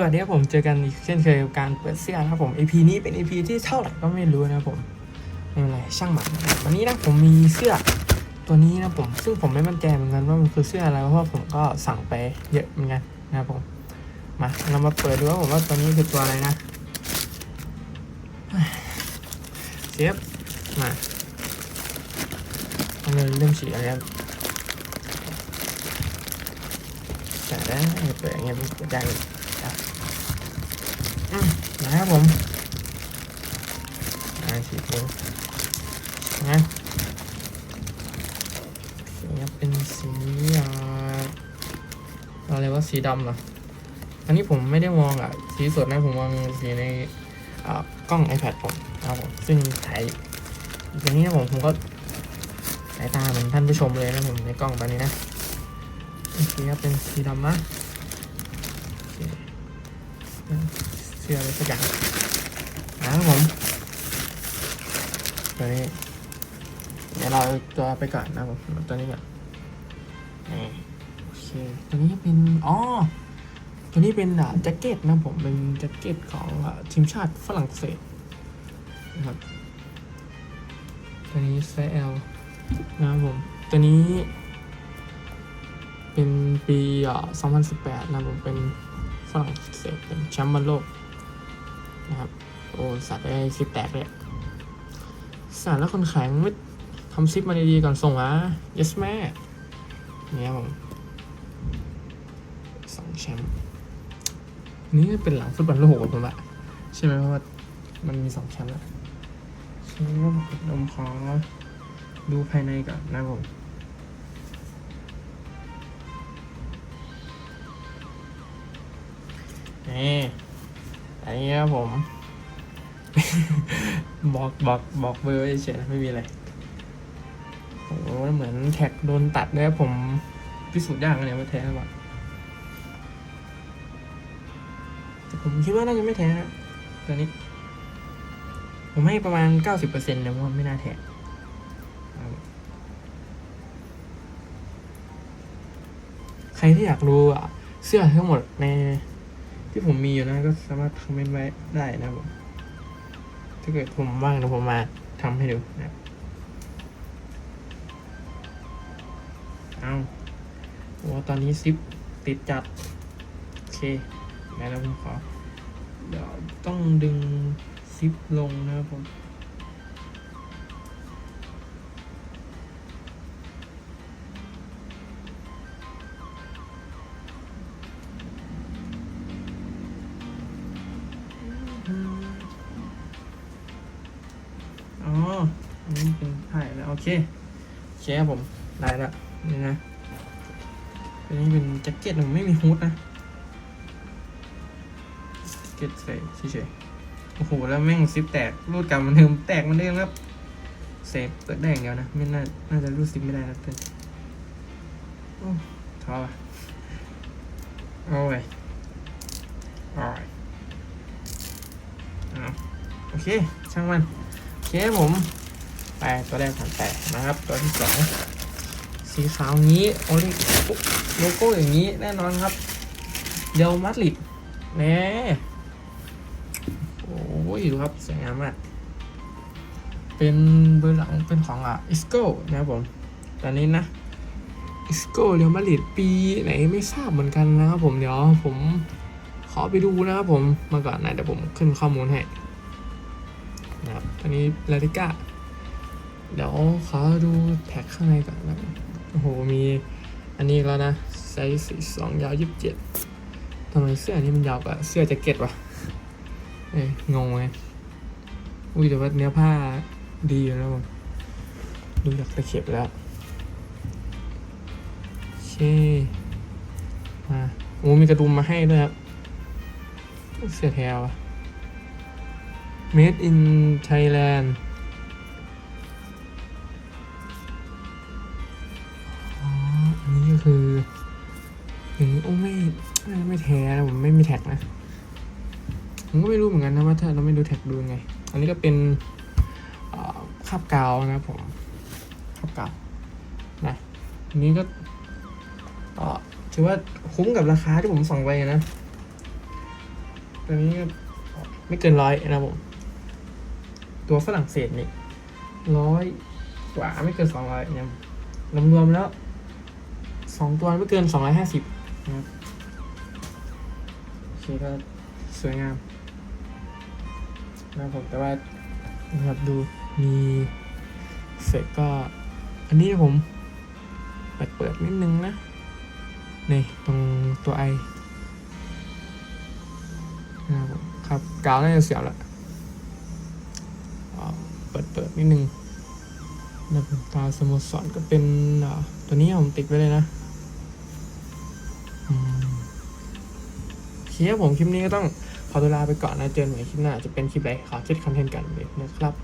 วัสดีครับผมเจอกันอีกเช่นเคยกับการเปิดเสื้อนะครับผม EP นี้เป็น EP ที่เท่าไหร่ก็ไม่รู้นะครับผมไม่เป็นไรช่างมันวันนี้นะผมมีเสื้อตัวนี้นะผมซึ่งผมไม่มั่นใจเหมือนกันว่ามันคือเสื้ออะไรเพราะว่าผมก็สั่งไปเยอะเหมือนกันนะครับผมมาเรามาเปิดดูว่าผมว่าตัวนี้คือตัวอะไรนะเซฟมามันเลยเริ่มสีอะไรครับแต่ได้เปิดอย่างเงี้ยมันเปิดได้เลยอืม นะครับผมอ่าสีเขียวนะสีนี้เป็นสีอะไรว่าสีดำเหรออันนี้ผมไม่ได้มองอะ สีสดนะผมมองสีในกล้อง iPad ผมนะครับผมซึ่งถ่ายอย่างนี้นะผมผมก็สายตาเหมือนท่านผู้ชมเลยนะผมในกล้องตอนนี้นะโอเคครับเป็นสีดำนะโอ เคเสื้ออะไรสักอย่างนะครับผมตัวนี้เดี๋ยวเราตัวไปก่อนนะครับผมเอาตัวนี้ก่อนนี่โอเคตัวนี้เป็นอ๋อตัวนี้เป็นอ่าแจ็คเก็ตนะผมเป็นแจ็คเก็ตของอ่าทีมชาติฝรั่งเศสนะครับตัวนี้ไซส์ L นะครับผมตัวนี้เป็นปีอ่า2018 นะครับผมเป็นฝรั่งเศสเป็นแชมป์บอลโลก นะครับ โอ้สัตว์ไอ้ซิปแตกเลยสัตว์แล้วคนแข็งไม่ทำซิปมาดีๆก่อนส่งมา yes แม่เนี่ยผมสองแชมป์นี่เป็นหลังฟุตบอลโลกผมอะใช่ไหมเพราะว่ามันมีสองแชมป์แล้วใช่ไหมว่าผมขอดูภายในก่อนนะผมนี่ อันนี้ครับผมบอกบอกบอกเบอร์เฉยๆไม่มีอะไรโอ้เหมือนแท็กโดนตัดเลยผมพิสูจน์ยากนะเนี่ยว่าแท้หรือเปล่าแต่ผมคิดว่าน่าจะไม่แท้นะตัวนี้ ผมให้ประมาณเก้าสิบเปอร์เซ็นต์นะว่าไม่น่าแท้ครับใครที่อยากรู้อะเสื้อทั้งหมดใน ที่ผมมีอยู่นะก็สามารถคอมเมนต์ไว้ได้นะครับผมถ้าเกิดผมว่างเดี๋ยวผมมาทำให้ดูนะเอาโอ้ตอนนี้ซิปติดจัด โอเคงั้แล้วผมขอ เดี๋ยวต้องดึงซิปลงนะครับผม อ๋อ อันนี้เป็นไผ่แล้ว โอเค โอเคครับผม ได้แล้ว นี่นะ อันนี้เป็นแจ็คเก็ตผมไม่มีฮูดนะ แจ็คเก็ตใส่เฉยๆโอ้โห แล้วแม่งซิปแตก รูดกลับมันเดิมแตกมันเดิมครับ เซฟเปิดได้อย่างเดียวนะ ไม่น่า น่าจะรูดซิปไม่ได้นะเพื่อนโอ้ท้อว่ะโอ้ยโอ้ยเอา โอเค ช่างมัน โอเคผมไปตัวแรกผ่านไปนะครับ ตัวที่สองสีขาวนี้โอ้ยโลโก้อย่างนี้แน่นอนครับเดลมาดริดแน่โอ้ยดูครับสวยงามมากเป็นเบอร์หลังเป็นของอะอิสโก้นะครับผมตอนนี้นะอิสโก้เรอัลมาดริดปีไหนไม่ทราบเหมือนกันนะครับผมเดี๋ยวผมขอไปดูนะครับผมมาก่อนนะเดี๋ยวผมขึ้นข้อมูลให้ นะครับตอนนี้ลาติก้าเดี๋ยวขอดูแท็กข้างในก่อนนะโอ้โห มีอันนี้แล้วนะไซส์สี่สองยาวยี่สิบเจ็ดทำไมเสื้อนี้มันยาวกว่าเสื้อแจ็คเก็ตวะเอ้ยงงไงอุ้ยแต่ว่าเนื้อผ้าดีอยู่นะผมดูจากตะเข็บแล้วโอเคมาโอ้มีกระดุมมาให้ด้วยครับ เสื้อแถวอะ Made in Thailand อ๋ออันนี้ก็คืออย่างนี้โอ้ไม่ไม่ไม่แท้นะผมไม่มีแท็กนะ ผมก็ไม่รู้เหมือนกันนะว่าถ้าเราไม่ดูแท็กดูไง อันนี้ก็เป็นคาบกาวนะผมคาบกาวนะอันนี้ก็ถือว่าคุ้มกับราคาที่ผมสั่งไปนะตัวนี้ก็ไม่เกินร้อยนะผม ตัวฝรั่งเศสนี่ร้อยกว่าไม่เกินสองร้อยเนี่ยรวมๆแล้วสองตัวไม่เกินสองร้อยห้าสิบนะครับโอเคก็สวยงามนะครับผมแต่ว่านะครับดูมีเฟกก็ อันนี้ผมเปิดเปิดนิดนึงนะนี่ตรงตัวไอนะครับครับกาวน่าจะเสียวแล้ว เปิดเปิดนิดนึงนะตาสโมสรก็เป็นอ่าตัวนี้ผมติดไว้เลยนะเคลียผมคลิปนี้ก็ต้องขอตัวลาไปก่อนนะ เจอกันใหม่คลิปหน้า จะเป็นคลิปอะไรขอเช็ดคอนเทนต์กันเลยนะครับ